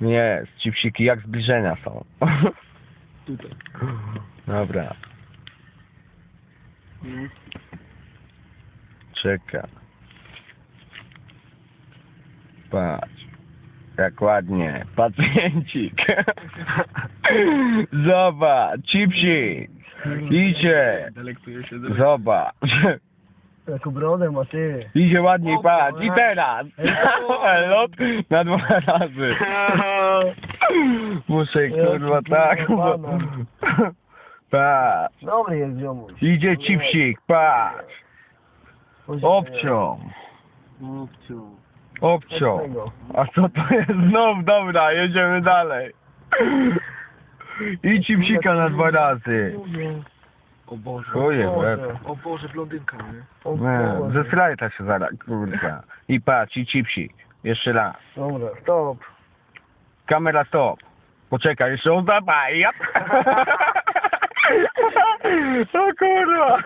Nie, cipsiki jak zbliżenia są. Tutaj. Dobra, Mhm. czeka. Patrz. Jak ładnie. Pacjencik. Zobacz, cipsik. Idzie. Zobacz. Jaką brodę ma ty. Idzie ładniej, patrz. I teraz. Lot na dwa razy. Muszę kurwa tak. Patrz. Dobry jest ziomuś. Idzie cipsik, patrz. Obcią. Mówciu. Obcią. A co to jest znów? Dobra, jedziemy dalej. I cipsika na dwa razy. O Boże. Chuje, łeb. O Boże, blondynka, nie? Nie, Ze slajta się zaraz, kurwa. I patrz, i cipsik. Jeszcze raz. Dobra, stop. Kamera stop. Poczekaj, jeszcze on zabaj. O kurwa.